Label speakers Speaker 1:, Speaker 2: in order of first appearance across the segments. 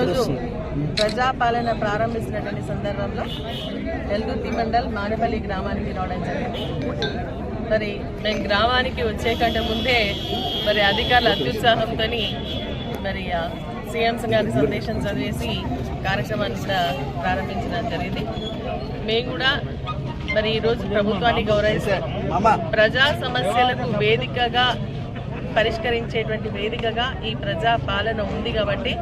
Speaker 1: ఈరోజు ప్రజాపాలన ప్రారంభిస్తున్నటువంటి సందర్భంలో ఎల్దుర్తి మండల్ మానపల్లి గ్రామానికి రావడం జరిగింది. మరి మేము గ్రామానికి వచ్చే కంటే ముందే మరి అధికారుల అత్యుత్సాహంతో మరి సీఎంస్ సీఎం గారి సందేశం చదివేసి కార్యక్రమాన్ని కూడా ప్రారంభించడం జరిగింది. మేము కూడా మరి ఈరోజు ప్రభుత్వాన్ని గౌరవిస్తాం. ప్రజా సమస్యలకు వేదికగా పరిష్కరించేటువంటి వేదికగా ఈ ప్రజా పాలన ఉంది కాబట్టి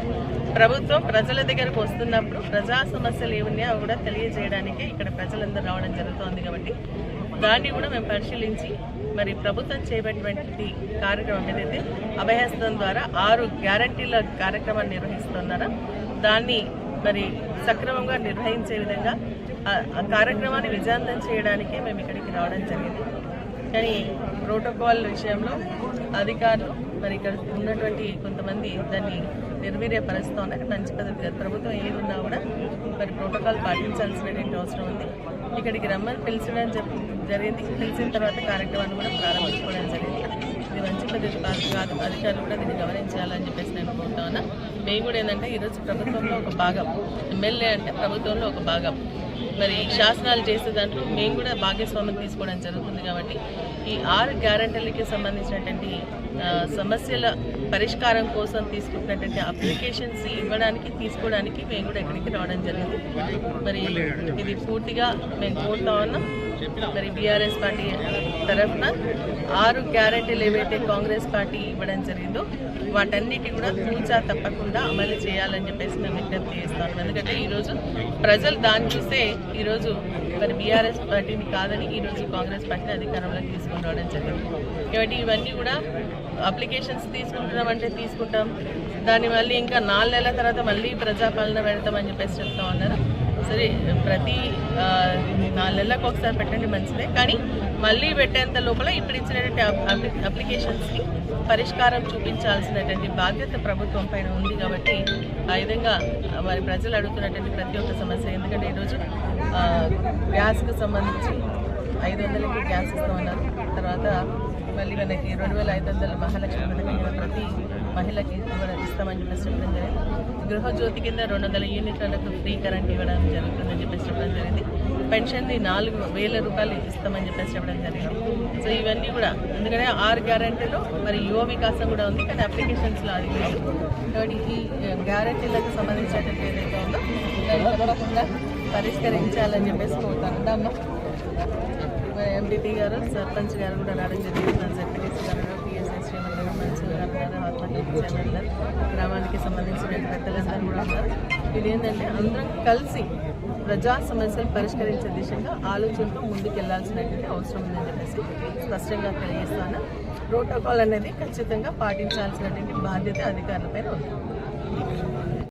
Speaker 1: ప్రభుత్వం ప్రజల దగ్గరకు వస్తున్నప్పుడు ప్రజా సమస్యలు ఏమున్నాయో అవి కూడా తెలియజేయడానికి ఇక్కడ ప్రజలందరూ రావడం జరుగుతోంది కాబట్టి దాన్ని కూడా మేము పరిశీలించి మరి ప్రభుత్వం చేయబడినటువంటి కార్యక్రమం ఏదైతే అభయహస్తం ద్వారా ఆరు గ్యారంటీల కార్యక్రమాన్ని నిర్వహిస్తున్నారా దాన్ని మరి సక్రమంగా నిర్వహించే విధంగా ఆ- ఆ కార్యక్రమాన్ని విజయవంతం చేయడానికే మేము ఇక్కడికి రావడం జరిగింది. కానీ ప్రోటోకాల్ విషయంలో అధికారులు మరి ఇక్కడ ఉన్నటువంటి కొంతమంది దాన్ని నిర్వీర్యపరుస్తూ ఉన్నారు మంచి పద్ధతి కాదు. ప్రభుత్వం ఏదున్నా కూడా మరి ప్రోటోకాల్ పాటించాల్సినటువంటి అవసరం ఉంది. ఇక్కడికి రమ్మని పిలిచడం జరిగింది. పిలిచిన తర్వాత కార్యక్రమాన్ని కూడా ప్రారంభించుకోవడం జరిగింది. ఇది మంచి పద్ధతి కాదు కాదు. అధికారులు కూడా దీన్ని గమనించాలని చెప్పేసి నేను కోరుతా ఉన్నా. మేము కూడా ఏంటంటే ఈరోజు ప్రభుత్వంలో ఒక భాగం. ఎమ్మెల్యే అంటే ప్రభుత్వంలో ఒక భాగం. మరి శాసనాలు చేసే దాంట్లో మేము కూడా భాగస్వామ్యం తీసుకోవడం జరుగుతుంది కాబట్టి ఈ ఆరు గ్యారంటీలకి సంబంధించినటువంటి సమస్యల పరిష్కారం కోసం తీసుకుంటున్నటువంటి అప్లికేషన్స్ ఇవ్వడానికి తీసుకోవడానికి మేము కూడా ఇక్కడికి రావడం జరిగింది. మరి ఇది పూర్తిగా మేము కోరుతా ఉన్నాం. మరి బీఆర్ఎస్ పార్టీ తరఫున ఆరు గ్యారంటీలు ఏవైతే కాంగ్రెస్ పార్టీ ఇవ్వడం జరిగిందో వాటన్నిటి కూడా తూచా తప్పకుండా అమలు చేయాలని చెప్పేసి మేము విజ్ఞప్తి చేస్తాం ఎందుకంటే ఈరోజు ప్రజలు దాన్ని చూస్తే ఈరోజు మరి బీఆర్ఎస్ పార్టీని కాదని ఈరోజు కాంగ్రెస్ పార్టీని అధికారంలోకి తీసుకుని రావడం జరిగింది. కాబట్టి ఇవన్నీ కూడా అప్లికేషన్స్ తీసుకుంటున్నాం అంటే తీసుకుంటాం. దాన్ని మళ్ళీ ఇంకా నాలుగు నెలల తర్వాత మళ్ళీ ప్రజాపాలన పెడతామని చెప్పేసి చెప్తా ఉన్నారు. సరే ప్రతి నాలుగు నెలలకు ఒకసారి పెట్టండి మంచిదే. కానీ మళ్ళీ పెట్టేంత లోపల ఇప్పుడు ఇచ్చినటువంటి అప్లి- అప్లికేషన్స్కి పరిష్కారం చూపించాల్సినటువంటి బాధ్యత ప్రభుత్వం పైన ఉంది కాబట్టి ఆ విధంగా మరి ప్రజలు అడుగుతున్నటువంటి ప్రతి ఒక్క సమస్య. ఎందుకంటే ఈరోజు గ్యాస్కి సంబంధించి ఐదు వందలకి గ్యాస్ ఇస్తామన్నారు. తర్వాత మళ్ళీ మనకి రెండు వేల ఐదు వందల మహాలక్ష్మి పథకం ప్రతి మహిళకి ఇవ్వడం ఇస్తామని చెప్పేసి చెప్పడం జరిగింది. గృహజ్యోతి కింద రెండు వందల యూనిట్లకు ఫ్రీ కరెంట్ ఇవ్వడం జరుగుతుందని చెప్పేసి చెప్పడం జరిగింది. పెన్షన్ని నాలుగు వేల రూపాయలు ఇస్తామని చెప్పేసి చెప్పడం జరిగింది. సో ఇవన్నీ కూడా ఎందుకంటే ఆరు గ్యారంటీలో మరి యువ వికాసం కూడా ఉంది కానీ అప్లికేషన్స్లో అది లేదు. కాబట్టి ఈ గ్యారంటీలకు సంబంధించినటువంటి ఏదైతే ఉందో తప్పకుండా పరిష్కరించాలని చెప్పేసి కోరుతాను ఎంపీటీ ఎంపీపీ గారు సర్పంచ్ గారు కూడా రావడం జరిగింది మన గారు పిఎస్ఐ శ్రీమతి ఆత్మహత్య గ్రామానికి సంబంధించిన పెద్దలందరూ కూడా ఉన్నారు. ఇది ఏంటంటే అందరం కలిసి ప్రజా సమస్యలు పరిష్కరించే దిశగా ఆలోచనతో ముందుకెళ్ళాల్సినటువంటి అవసరం ఉందని చెప్పేసి స్పష్టంగా తెలియజేస్తాను. ప్రోటోకాల్ అనేది ఖచ్చితంగా పాటించాల్సినటువంటి బాధ్యత అధికారులపైన ఉంది